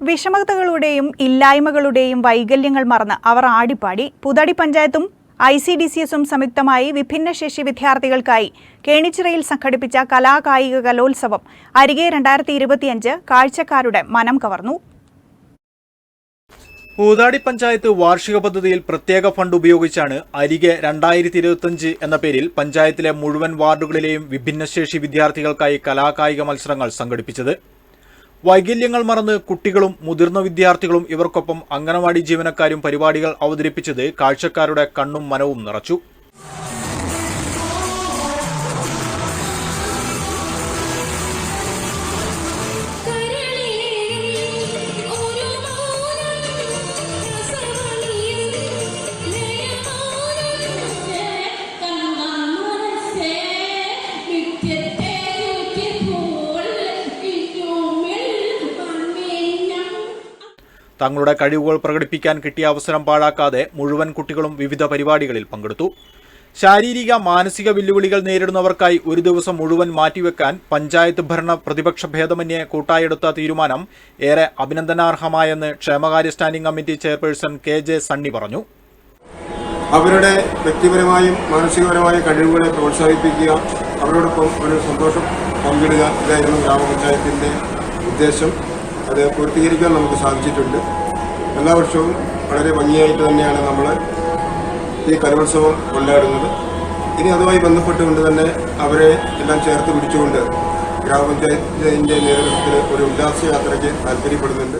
വിഷമതകളുടെയും ഇല്ലായ്മകളുടെയും വൈകല്യങ്ങൾ മറന്ന് അവർ ആടിപ്പാടി. പുതടി പഞ്ചായത്തും ഐ സി ഡി സി എസും സംയുക്തമായി വിഭിന്നശേഷി വിദ്യാർത്ഥികൾക്കായി കേണിച്ചിറയിൽ സംഘടിപ്പിച്ച കലാകായിക കലോത്സവം അരികെ രണ്ടായിരത്തി ഇരുപത്തിയഞ്ച് കാഴ്ചക്കാരുടെ മനം കവർന്നു. പൂതാടി പഞ്ചായത്ത് വാർഷിക പദ്ധതിയിൽ പ്രത്യേക ഫണ്ട് ഉപയോഗിച്ചാണ് അരികെ രണ്ടായിരത്തി ഇരുപത്തിയഞ്ച് എന്ന പേരിൽ പഞ്ചായത്തിലെ മുഴുവൻ വാർഡുകളിലെയും വിഭിന്നശേഷി വിദ്യാർത്ഥികൾക്കായി കലാകായിക മത്സരങ്ങൾ സംഘടിപ്പിച്ചത്. വൈകല്യങ്ങൾ മറന്ന് കുട്ടികളും മുതിർന്ന വിദ്യാർത്ഥികളും ഇവർക്കൊപ്പം അംഗനവാടി ജീവനക്കാരും പരിപാടികൾ അവതരിപ്പിച്ചത് കാഴ്ചക്കാരുടെ കണ്ണും മനവും നിറച്ചു തങ്ങളുടെ കഴിവുകൾ പ്രകടിപ്പിക്കാൻ കിട്ടിയ അവസരം പാഴാക്കാതെ മുഴുവൻ കുട്ടികളും വിവിധ പരിപാടികളിൽ പങ്കെടുത്തു. ശാരീരിക മാനസിക വെല്ലുവിളികൾ നേരിടുന്നവർക്കായി ഒരു ദിവസം മുഴുവൻ മാറ്റിവെക്കാൻ പഞ്ചായത്ത് ഭരണ പ്രതിപക്ഷ ഭേദമന്യേ കൂട്ടായെടുത്ത തീരുമാനം ഏറെ അഭിനന്ദനാർഹമായെന്ന് ക്ഷേമകാര്യ standing committee chairperson K J Sunny പറഞ്ഞു. അവരുടെ വ്യക്തിപരമായും മാനസികപരമായ കഴിവുകളെ പ്രോത്സാഹിപ്പിക്കുക അവരോടൊപ്പം ഒരു സന്തോഷം പങ്കിടുക ഇതായിരുന്നു ഗ്രാമപഞ്ചായത്തിന്റെ ഉദ്ദേശം. അത് പൂർത്തീകരിക്കാൻ നമുക്ക് സാധിച്ചിട്ടുണ്ട്. എല്ലാ വർഷവും വളരെ ഭംഗിയായിട്ട് തന്നെയാണ് നമ്മൾ ഈ കലോത്സവം കൊണ്ടാടുന്നത്. ഇനി അതുമായി ബന്ധപ്പെട്ടുകൊണ്ട് തന്നെ അവരെ എല്ലാം ചേർത്ത് പിടിച്ചുകൊണ്ട് ഗ്രാമപഞ്ചായത്തിന്റെ നേതൃത്വത്തിൽ ഒരു ഉല്ലാസയാത്രയ്ക്ക് താല്പര്യപ്പെടുന്നുണ്ട്.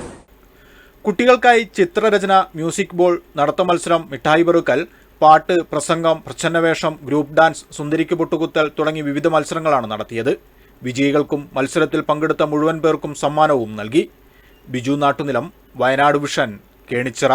കുട്ടികൾക്കായി ചിത്രരചന മ്യൂസിക് ബോൾ നടത്ത മത്സരം മിഠായി പെറുക്കൽ പാട്ട് പ്രസംഗം പ്രച്ഛന്നവേഷം ഗ്രൂപ്പ് ഡാൻസ് സുന്ദരിക്ക് പൊട്ടുകുത്തൽ തുടങ്ങി വിവിധ മത്സരങ്ങളാണ് നടത്തിയത്. വിജയികൾക്കും മത്സരത്തിൽ പങ്കെടുത്ത മുഴുവൻ പേർക്കും സമ്മാനവും നൽകി. ബിജു നാട്ടുനിലം വയനാട് വിഷൻ കേണിച്ചിറ.